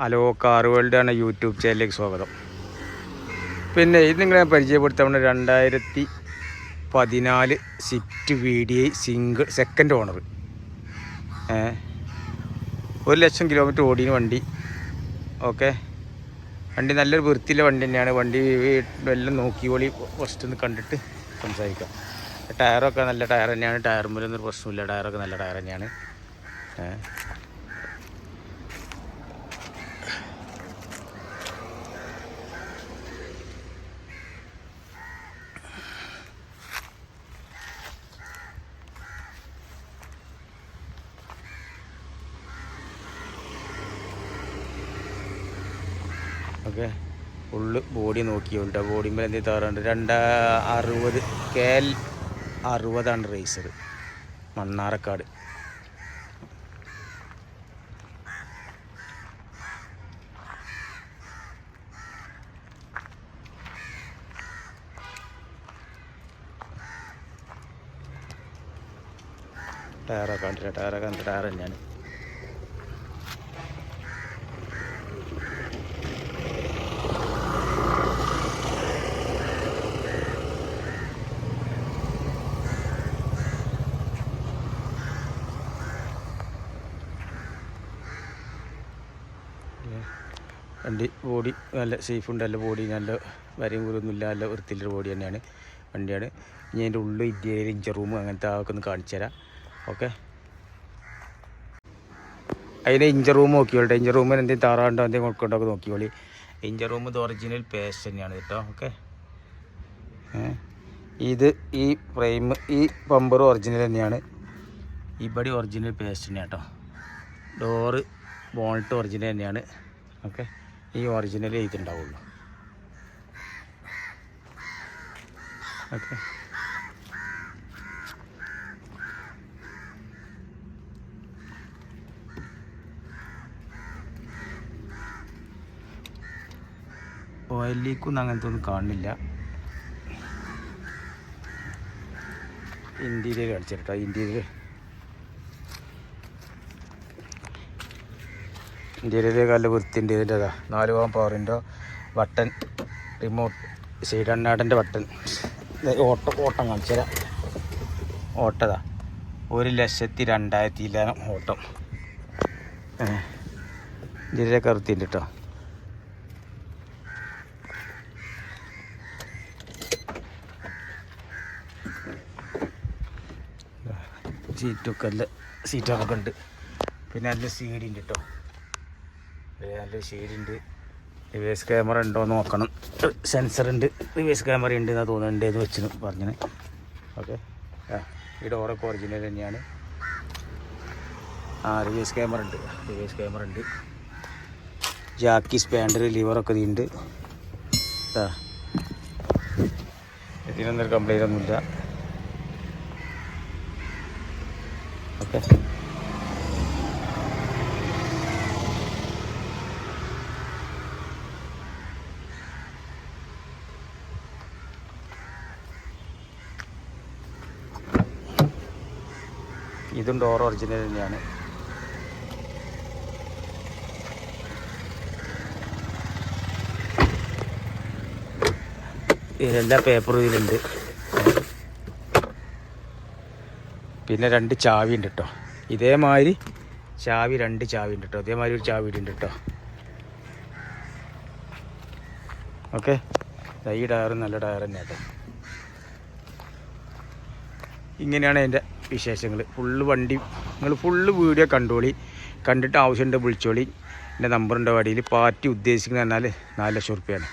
Hello car world ആണ് YouTube ചാനലിലേക്ക് സ്വാഗതം. പിന്നെ ഇത് നിങ്ങളെ പരിചയപ്പെടുത്തുന്ന രണ്ടായിരത്തി പതിനാല് sit V D I single second owner ഒരു ലക്ഷം കിലോമീറ്റർ ഓടിയ വണ്ടി. ഓക്കെ. വണ്ടി നല്ലൊരു വൃത്തിയിലെ വണ്ടി തന്നെയാണ്. വണ്ടി എല്ലാം നോക്കി നോക്കിയോളി ഫസ്റ്റ് ഒന്ന് കണ്ടിട്ട് സംസാരിക്കാം. ടയറൊക്കെ നല്ല ടയർ തന്നെയാണ്. ടയർ മൂലൊന്നും ഒരു പ്രശ്നമില്ല. ടയറൊക്കെ നല്ല ടയർ തന്നെയാണ്. ഓക്കെ ഫുള്ള് ബോഡി നോക്കിയോട്ടോ ബോഡിമേൽ എന്ത് താറുണ്ട് രണ്ട് അറുപത് കെ എൽ അറുപതാണ് റേസർ മണ്ണാറക്കാട്. ടയറൊക്കെ കണ്ടില്ല ടയറൊക്കെ കണ്ടിട്ട് ടയർ തന്നെയാണ് വണ്ടി ബോഡി നല്ല സേഫ് ഉണ്ട്. നല്ല ബോഡി നല്ല വരയും കൂറൊന്നുമില്ല നല്ല വൃത്തിയിലൊരു ബോഡി തന്നെയാണ് വണ്ടിയാണ്. ഇനി അതിന്റെ ഉള്ളിൽ ഇന്ത്യയിൽ ഇഞ്ചർ റൂം അങ്ങനത്തെ ആൾക്കൊന്ന് ഒന്ന് കാണിച്ചു തരാം. ഓക്കെ അതിന്റെ ഇഞ്ചർ റൂം നോക്കിയോട്ടെ ഇഞ്ചർ റൂമിന് എന്തെങ്കിലും താറാണ്ടോ എന്തെങ്കിലും കൊടുക്കണ്ടോ ഒക്കെ നോക്കിയോളി ഇഞ്ചർ റൂം ഇത് ഒറിജിനൽ പേസ്റ്റ് തന്നെയാണ് കേട്ടോ. ഓക്കെ ഇത് ഈ ഫ്രെയിം ഈ പമ്പർ ഒറിജിനൽ തന്നെയാണ്. ഇവിടെ ഒറിജിനൽ പേസ്റ്റ് തന്നെയാണ് കേട്ടോ. ഡോറ് ബോൾട്ട് ഒറിജിനൽ തന്നെയാണ്. ഓക്കെ ഈ ഒറിജിനൽ ഇതുണ്ടാവുള്ളൂ ഓക്കെ ഓയിൽ ലീക്കൊന്നും അങ്ങനത്തെ ഒന്നും കാണുന്നില്ല. ഇന്ത്യയിൽ കാണിച്ചിട്ടോ ഇന്ത്യയിൽ ഇന്ത്യയിലെ നല്ല വൃത്തിന്റെ ഇതിന്റെ അതാ നാല് പോകാൻ പവറിന്റെ ബട്ടൺ റിമോട്ട് സൈഡണ്ണാടന്റെ ബട്ടൺ ഓട്ട ഓട്ടം കാണിച്ചു തരാം. ഓട്ടതാ. ഒരു ലക്ഷത്തി രണ്ടായിരത്തി ഇല്ലാനും ഓട്ടം ഇന്ത്യയിലെ കറുത്തിന്റെ കേട്ടോ സീറ്റൊക്കെ നല്ല സീറ്റൊക്കെ ഉണ്ട്. പിന്നെ നല്ല സീഡിന്റെ കേട്ടോ നല്ല ഷീലുണ്ട് റിവേഴ്സ് ക്യാമറ ഉണ്ടോ എന്ന് നോക്കണം. സെൻസർ ഉണ്ട്. റിവേഴ്സ് ക്യാമറ ഉണ്ട് എന്നാണ് തോന്നുന്നുണ്ട് എന്ന് വെച്ച് പറഞ്ഞു ഓക്കെ ഈ ഡോറൊക്കെ ഒറിജിനൽ തന്നെയാണ്. ആ റിവേഴ്സ് ക്യാമറ ഉണ്ട്. റിവേഴ്സ് ക്യാമറ ഉണ്ട്. ജാക്കി സ്പാൻഡർ ലിവറൊക്കെ ഉണ്ട് ആ. ഇതിനൊന്നും കംപ്ലൈന്റ് ഒന്നുമില്ല. ഓക്കെ ഇതും ഡോർ ഒറിജിനൽ തന്നെയാണ്. ഇതിലെല്ലാ പേപ്പറും ഇതിലുണ്ട്. പിന്നെ രണ്ട് ചാവി ഉണ്ട് കേട്ടോ ഇതേമാതിരി ചാവി രണ്ട് ചാവി ഉണ്ട് കേട്ടോ ഇതേമാതിരി ഒരു ചാവി ഉണ്ട് കേട്ടോ ഓക്കെ. ഈ ടയറും നല്ല ടയർ തന്നെ കേട്ടോ ഇങ്ങനെയാണ് അതിന്റെ വിശേഷങ്ങൾ. ഫുള്ള് വണ്ടി നിങ്ങൾ ഫുള്ള് വീഡിയോ കണ്ടോളി. കണ്ടിട്ട് ആവശ്യമുണ്ട് വിളിച്ചോളി. എന്റെ നമ്പറുണ്ട് വടിയിൽ. പാർട്ടി ഉദ്ദേശിക്കുന്നത് പറഞ്ഞാൽ നാല് ലക്ഷം റുപ്യാണ്.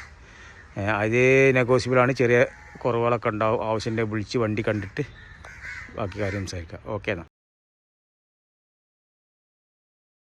അത് നെഗോസിബിളാണ് ചെറിയ കുറവുകളൊക്കെ ഉണ്ടാവും. ആവശ്യമുണ്ടെങ്കിൽ വിളിച്ച് വണ്ടി കണ്ടിട്ട് ബാക്കി കാര്യം സംസാരിക്കാം. ഓക്കെ എന്നാൽ